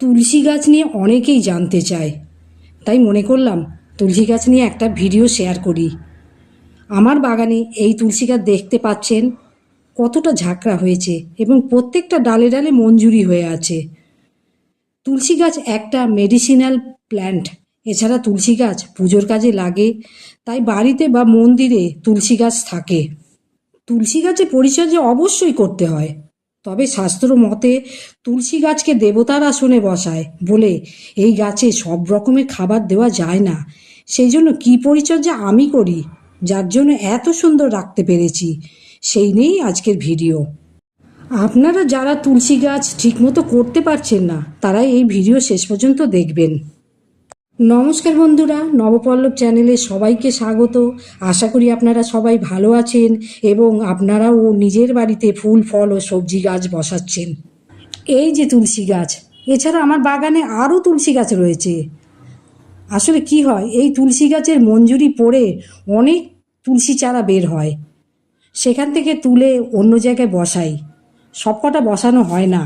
তুলসী গাছ নিয়ে অনেকেই জানতে চায়। তাই মনে করলাম তুলসী গাছ নিয়ে একটা ভিডিও শেয়ার করি। আমার বাগানে এই তুলসী গাছ দেখতে পাচ্ছেন কতটা ঝাঁকড়া হয়েছে এবং প্রত্যেকটা ডালে ডালে মঞ্জুরি হয়ে আছে। তুলসী গাছ একটা মেডিসিনাল প্ল্যান্ট। এছাড়া তুলসী গাছ পুজোর কাজে লাগে, তাই বাড়িতে বা মন্দিরে তুলসী গাছ থাকে। তুলসী গাছে পরিচর্যা অবশ্যই করতে হয়। তবে শাস্ত্র মতে তুলসী গাছকে দেবতার আসনে বসায় বলে এই গাছে সব রকমের খাবার দেওয়া যায় না। সেই জন্য কী পরিচর্যা আমি করি, যার জন্য এত সুন্দর রাখতে পেরেছি, সেই নিয়েই আজকের ভিডিও। আপনারা যারা তুলসী গাছ ঠিকমতো করতে পারছেন না, তারা এই ভিডিও শেষ পর্যন্ত দেখবেন। নমস্কার বন্ধুরা, নবপল্লব চ্যানেলে সবাইকে স্বাগত। আশা করি আপনারা সবাই ভালো আছেন এবং আপনারাও নিজের বাড়িতে ফুল, ফল ও সবজি গাছ বসাচ্ছেন। এই যে তুলসী গাছ, এছাড়া আমার বাগানে আরও তুলসী গাছ রয়েছে। আসলে কি হয়, এই তুলসী গাছের মঞ্জুরি পড়ে অনেক তুলসী চারা বের হয়। সেখান থেকে তুলে অন্য জায়গায় বসাই। সবকটা বসানো হয় না।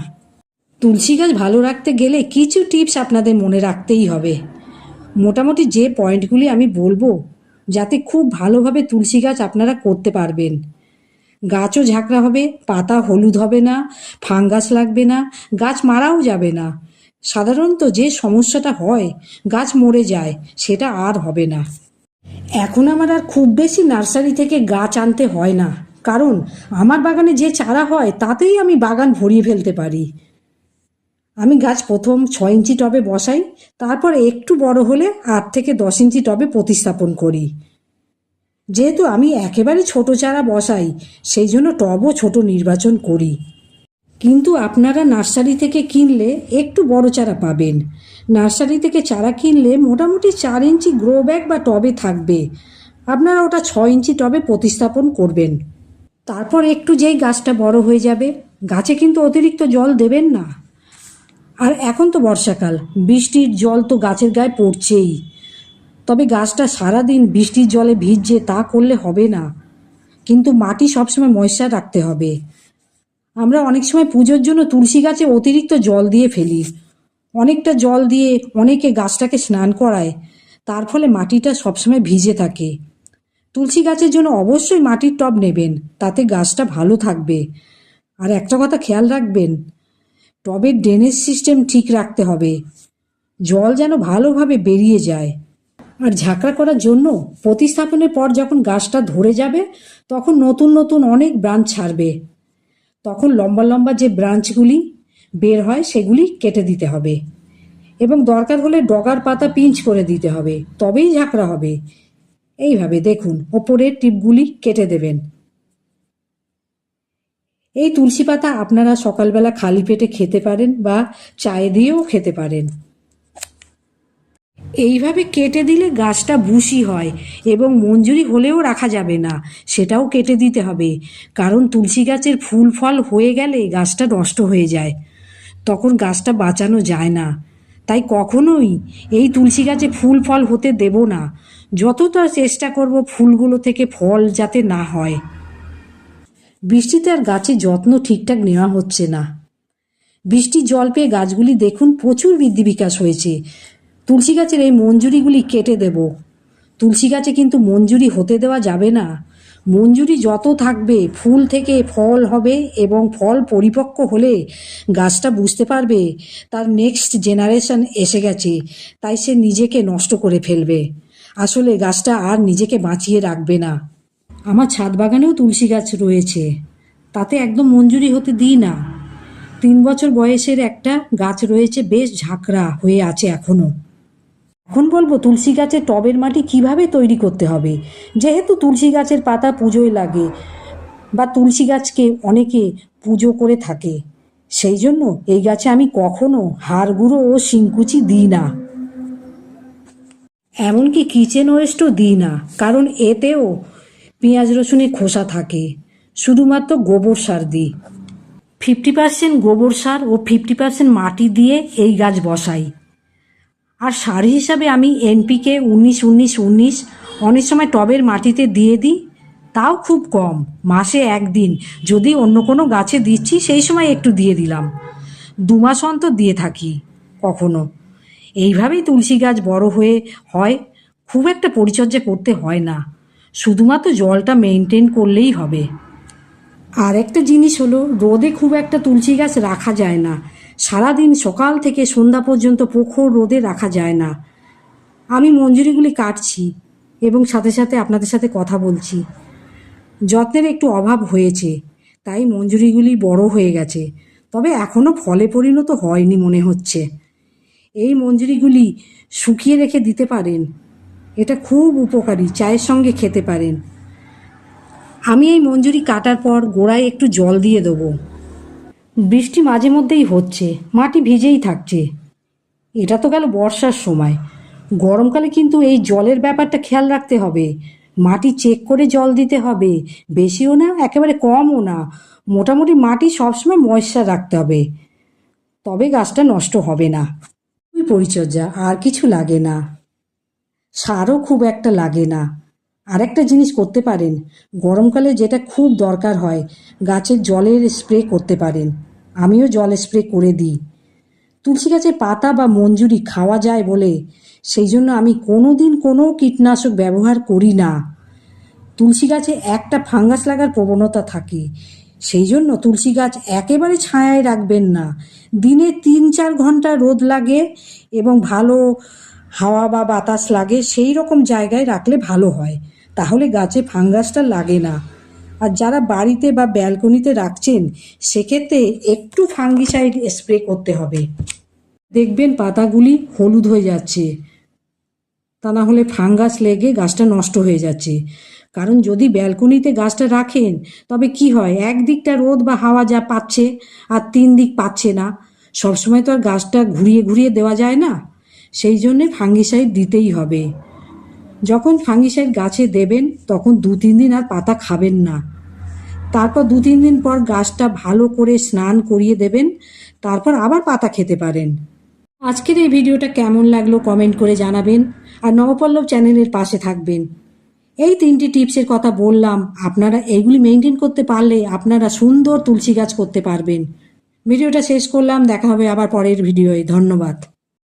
তুলসী গাছ ভালো রাখতে গেলে কিছু টিপস আপনাদের মনে রাখতেই হবে। মোটামুটি যে পয়েন্টগুলি আমি বলব, যাতে খুব ভালোভাবে তুলসী গাছ আপনারা করতে পারবেন। গাছও ঝাঁকড়া হবে, পাতা হলুদ হবে না, ফাঙ্গাস লাগবে না, গাছ মারাও যাবে না। সাধারণত যে সমস্যাটা হয়, গাছ মরে যায়, সেটা আর হবে না। এখন আমার আর খুব বেশি নার্সারি থেকে গাছ আনতে হয় না। কারণ, আমার বাগানে যে চারা হয়, তাতেই আমি বাগান ভরিয়ে ফেলতে পারি। আমি গাছ প্রথম ছ ইঞ্চি টবে বসাই, তারপর একটু বড় হলে আট থেকে দশ ইঞ্চি টবে প্রতিস্থাপন করি। যেহেতু আমি একেবারে ছোট চারা বসাই, সেই জন্য টবও ছোট নির্বাচন করি। কিন্তু আপনারা নার্সারি থেকে কিনলে একটু বড় চারা পাবেন। নার্সারি থেকে চারা কিনলে মোটামুটি চার ইঞ্চি গ্রো ব্যাগ বা টবে থাকবে। আপনারা ওটা ছ ইঞ্চি টবে প্রতিস্থাপন করবেন। তারপর একটু যেই গাছটা বড় হয়ে যাবে, গাছে কিন্তু অতিরিক্ত জল দেবেন না। আর এখন তো বর্ষাকাল, বৃষ্টির জল তো গাছের গায়ে পড়ছেই। তবে গাছটা সারাদিন বৃষ্টির জলে ভিজছে, তা করলে হবে না। কিন্তু মাটি সবসময় ময়শ্চার রাখতে হবে। আমরা অনেক সময় পুজোর জন্য তুলসী গাছে অতিরিক্ত জল দিয়ে ফেলি। অনেকটা জল দিয়ে অনেকে গাছটাকে স্নান করায়। তার ফলে মাটিটা সবসময় ভিজে থাকে। তুলসী গাছের জন্য অবশ্যই মাটির টব নেবেন, তাতে গাছটা ভালো থাকবে। আর একটা কথা খেয়াল রাখবেন টবের ড্রেনেজ সিস্টেম ঠিক রাখতে হবে। জল যেন ভালোভাবে বেরিয়ে যায়। আর ঝাঁকড়া করার জন্য প্রতিস্থাপনের পর যখন গাছটা ধরে যাবে, তখন নতুন নতুন অনেক ব্রাঞ্চ ছাড়বে। তখন লম্বা লম্বা যে ব্রাঞ্চগুলি বের হয়, সেগুলি কেটে দিতে হবে। এবং দরকার হলে ডগার পাতা পিঞ্চ করে দিতে হবে, তবেই ঝাঁকড়া হবে। এইভাবে দেখুন, ওপরের টিপগুলি কেটে দেবেন। এই তুলসী পাতা আপনারা সকালবেলা খালি পেটে খেতে পারেন বা চায়ে দিয়েও খেতে পারেন। এইভাবে কেটে দিলে গাছটা বুশি হয় এবং মঞ্জুরি হলেও রাখা যাবে না, সেটাও কেটে দিতে হবে। কারণ তুলসী গাছের ফুল ফল হয়ে গেলে গাছটা নষ্ট হয়ে যায়। তখন গাছটা বাঁচানো যায় না। তাই কখনোই এই তুলসী গাছে ফুল ফল হতে দেব না। যতটা চেষ্টা করব ফুলগুলো থেকে ফল যাতে না হয়। বৃষ্টিতে আর গাছের যত্ন ঠিকঠাক নেওয়া হচ্ছে না। বৃষ্টির জল পেয়ে গাছগুলি দেখুন প্রচুর বৃদ্ধি বিকাশ হয়েছে। তুলসী গাছের এই মঞ্জুরিগুলি কেটে দেব। তুলসী গাছে কিন্তু মঞ্জুরি হতে দেওয়া যাবে না। মঞ্জুরি যত থাকবে, ফুল থেকে ফল হবে এবং ফল পরিপক্ক হলে গাছটা বুঝতে পারবে তার নেক্সট জেনারেশন এসে গেছে, তাই সে নিজেকে নষ্ট করে ফেলবে। আসলে গাছটা আর নিজেকে বাঁচিয়ে রাখবে না। আমার ছাদ বাগানেও তুলসী গাছ রয়েছে। তাতে একদম মঞ্জুরি হতে দিই না। তিন বছর বয়সের একটা গাছ রয়েছে, বেশ ঝাঁকড়া হয়ে আছে এখনও এখন বলব, তুলসী গাছের টবের মাটি কীভাবে তৈরি করতে হবে? যেহেতু তুলসী গাছের পাতা পুজোয় লাগে বা তুলসী গাছকে অনেকে পুজো করে থাকে, সেই জন্য এই গাছে আমি কখনো হাড় গুঁড়ো ও শিংকুচি দিই না। এমনকি কিচেন ওয়েস্টও দিই না, কারণ এতেও পেঁয়াজ রসুনে খোসা থাকে, শুধুমাত্র গোবর সার দিই ফিফটি পার্সেন্ট গোবর সার ও ফিফটি পার্সেন্ট মাটি দিয়ে এই গাছ বসাই। আর সার হিসাবে আমি এনপিকে উনিশ উনিশ উনিশ অনেক সময় টবের মাটিতে দিয়ে দিই, তাও খুব কম, মাসে একদিন। যদি অন্য কোনো গাছে দিচ্ছি, সেই সময় একটু দিয়ে দিলাম। দু মাস অন্তর দিয়ে থাকি, কখনো। এইভাবেই তুলসী গাছ বড় হয়ে হয়, খুব একটা পরিচর্যা করতে হয় না। শুধুমাত্র জলটা মেনটেন করলেই হবে। আর একটা জিনিস হলো, রোদে খুব একটা তুলসী গাছ রাখা যায় না। সারাদিন সকাল থেকে সন্ধ্যা পর্যন্ত প্রখর রোদে রাখা যায় না। আমি মঞ্জুরিগুলি কাটছি এবং সাথে সাথে আপনাদের সাথে কথা বলছি। যত্নের একটু অভাব হয়েছে, তাই মঞ্জুরিগুলি বড় হয়ে গেছে। তবে এখনও ফলে পরিণত হয়নি মনে হচ্ছে। এই মঞ্জুরিগুলি শুকিয়ে রেখে দিতে পারেন। এটা খুব উপকারী, চায়ের সঙ্গে খেতে পারেন। আমি এই মঞ্জুরি কাটার পর গোড়ায় একটু জল দিয়ে দেবো। বৃষ্টি মাঝে মধ্যেই হচ্ছে, মাটি ভিজেই থাকছে। এটা তো গেল বর্ষার সময়। গরমকালে কিন্তু এই জলের ব্যাপারটা খেয়াল রাখতে হবে। মাটি চেক করে জল দিতে হবে। বেশিও না, একেবারে কমও না। মোটামুটি মাটি সবসময় ময়শ্চার রাখতে হবে। তবে গাছটা নষ্ট হবে না। পরিচর্যা, আর কিছু লাগে না। সারও খুব একটা লাগে না। আর একটা জিনিস করতে পারেন, গরমকালে যেটা খুব দরকার হয়, গাছের জলের স্প্রে করতে পারেন। আমিও জল স্প্রে করে দিই। তুলসী গাছের পাতা বা মঞ্জুরি খাওয়া যায় বলে, সেই জন্য আমি কোনো দিন কোনো কীটনাশক ব্যবহার করি না। তুলসী গাছে একটা ফাঙ্গাস লাগার প্রবণতা থাকে, সেই জন্য তুলসী গাছ একেবারে ছায়ায় রাখবেন না। দিনে তিন চার ঘণ্টা রোদ লাগে এবং ভালো হাওয়া বা বাতাস লাগে, সেই রকম জায়গায় রাখলে ভালো হয়। তাহলে গাছে ফাঙ্গাসটা লাগে না। আর যারা বাড়িতে বা ব্যালকনিতে রাখছেন, সেক্ষেত্রে একটু ফাঙ্গিসাইড স্প্রে করতে হবে। দেখবেন পাতাগুলি হলুদ হয়ে যাচ্ছে। তা না হলে ফাঙ্গাস লেগে গাছটা নষ্ট হয়ে যাচ্ছে। কারণ যদি ব্যালকনিতে গাছটা রাখেন, তবে কি হয়, একদিকটা রোদ বা হাওয়া যা পাচ্ছে, আর তিন দিক পাচ্ছে না। সবসময় তো আর গাছটা ঘুরিয়ে ঘুরিয়ে দেওয়া যায় না। সেই জন্যে ফাঙ্গিসাইড দিতেই হবে। যখন ফাঙ্গিসাইড গাছে দেবেন, তখন দু তিন দিন আর পাতা খাবেন না। তারপর দু তিন দিন পর গাছটা ভালো করে স্নান করিয়ে দেবেন, তারপর আবার পাতা খেতে পারেন। আজকের এই ভিডিওটা কেমন লাগল কমেন্ট করে জানাবেন আর নবপল্লব চ্যানেলের পাশে থাকবেন। এই তিনটি টিপসের কথা বললাম, আপনারা এইগুলি মেনটেন করতে পারলে আপনারা সুন্দর তুলসী গাছ করতে পারবেন। ভিডিওটা শেষ করলাম, দেখা হবে আবার পরের ভিডিওয়ে। ধন্যবাদ।